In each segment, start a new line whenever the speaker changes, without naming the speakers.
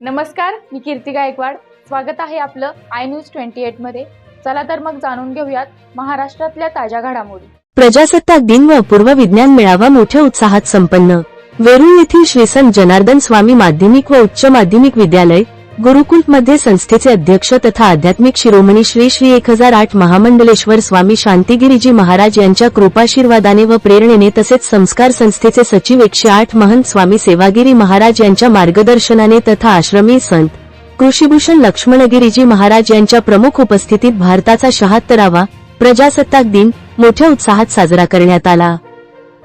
नमस्कार मी कीर्ती गायकवाड. स्वागत आहे आपलं आय न्यूज ट्वेंटी एटमध्ये. चला तर मग जाणून घेऊयात महाराष्ट्रातल्या ताज्या घडामोडी.
प्रजासत्ताक दिन व अपूर्व विज्ञान मेळावा मोठ्या उत्साहात संपन्न. वेरूळ येथील श्री संत जनार्दन स्वामी माध्यमिक व उच्च माध्यमिक विद्यालय गुरुकुलमध्ये संस्थेचे अध्यक्ष तथा आध्यात्मिक शिरोमणी श्री श्री एक हजार आठ महामंडलेश्वर स्वामी शांतिगिरीजी महाराज यांच्या कृपाशीर्वादाने व प्रेरणेने तसेच संस्कार संस्थेचे सचिव एकशे आठ महंत स्वामी सेवागिरी महाराज यांच्या मार्गदर्शनाने तथा आश्रमी संत कृषीभूषण लक्ष्मणगिरीजी महाराज यांच्या प्रमुख उपस्थितीत भारताचा शहात्तरावा प्रजासत्ताक दिन मोठ्या उत्साहात साजरा करण्यात आला.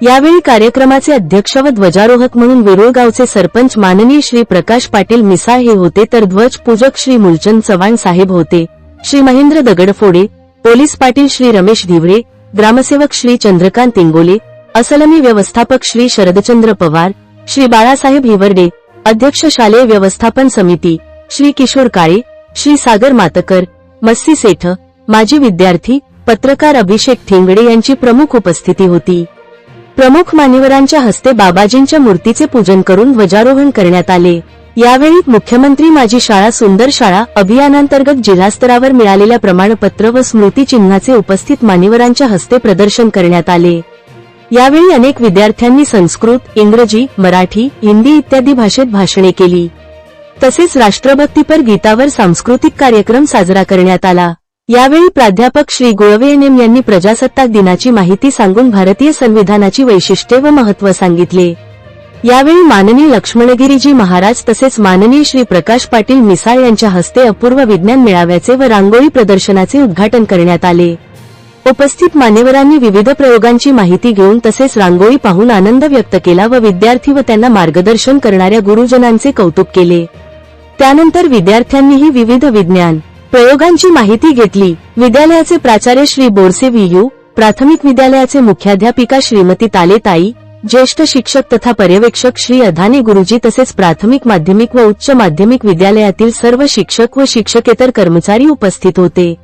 यावेळी कार्यक्रमाचे अध्यक्ष व ध्वजारोहक म्हणून वेरूळ गावचे सरपंच माननीय श्री प्रकाश पाटील मिसाळ हे होते तर ध्वज पूजक श्री मुलचंद चव्हाण साहेब होते. श्री महेंद्र दगडफोडे पोलीस पाटील श्री रमेश धिवरे ग्रामसेवक श्री चंद्रकांत इंगोले असलमी व्यवस्थापक श्री शरदचंद्र पवार श्री बाळासाहेब हिवरडे अध्यक्ष शालेय व्यवस्थापन समिती श्री किशोर काळे श्री सागर मातकर मस्सी सेठ माजी विद्यार्थी पत्रकार अभिषेक ठेंगडे यांची प्रमुख उपस्थिती होती. प्रमुख मान्यवरांच्या हस्ते बाबाजींच्या मूर्तीचे पूजन करून ध्वजारोहण करण्यात आले. यावेळी मुख्यमंत्री माझी शाळा सुंदर शाळा अभियानांतर्गत जिल्हास्तरावर मिळालेल्या प्रमाणपत्र व स्मृतिचिन्हाचे उपस्थित मान्यवरांच्या हस्ते प्रदर्शन करण्यात आले. यावेळी अनेक विद्यार्थ्यांनी संस्कृत इंग्रजी मराठी हिंदी इत्यादी भाषेत भाषणे केली. तसेच राष्ट्रभक्तीपर गीतावर सांस्कृतिक कार्यक्रम साजरा करण्यात आला. यावेळी प्राध्यापक श्री गुळवे यांनी प्रजासत्ताक दिनाची माहिती सांगून भारतीय संविधानाची वैशिष्ट्ये व महत्त्व सांगितले. यावेळी माननीय लक्ष्मणगिरीजी महाराज तसेच माननीय श्री प्रकाश पाटील मिसाळ यांच्या हस्ते अपूर्व विज्ञान मेळाव्याचे व रांगोळी प्रदर्शनाचे उद्घाटन करण्यात आले. उपस्थित मान्यवरांनी विविध प्रयोगांची माहिती घेऊन तसेच रांगोळी पाहून आनंद व्यक्त केला व विद्यार्थी व त्यांना मार्गदर्शन करणाऱ्या गुरुजनांचे कौतुक केले. त्यानंतर विद्यार्थ्यांनीही विविध विज्ञान प्रयोगांची माहिती घेतली. विद्यालयाचे प्राचार्य श्री बोरसे वियू प्राथमिक विद्यालयाचे मुख्याध्यापिका श्रीमती तालेताई ज्येष्ठ शिक्षक तथा पर्यवेक्षक श्री अधाने गुरुजी तसेच प्राथमिक माध्यमिक व उच्च माध्यमिक विद्यालयातील सर्व शिक्षक व शिक्षकेतर कर्मचारी उपस्थित होते.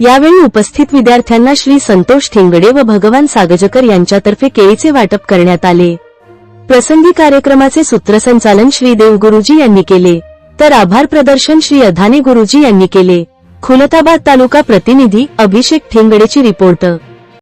यावेळी उपस्थित विद्यार्थ्यांना श्री संतोष ठेंगडे व भगवान सागजकर यांच्यातर्फे केळीचे वाटप करण्यात आले. प्रसंगी कार्यक्रमाचे सूत्रसंचालन श्री देवगुरुजी यांनी केले. तर आभार प्रदर्शन श्री अधाने गुरुजी यांनी केले. खुलताबाद तालुका प्रतिनिधी अभिषेक ठेंगडेची रिपोर्ट.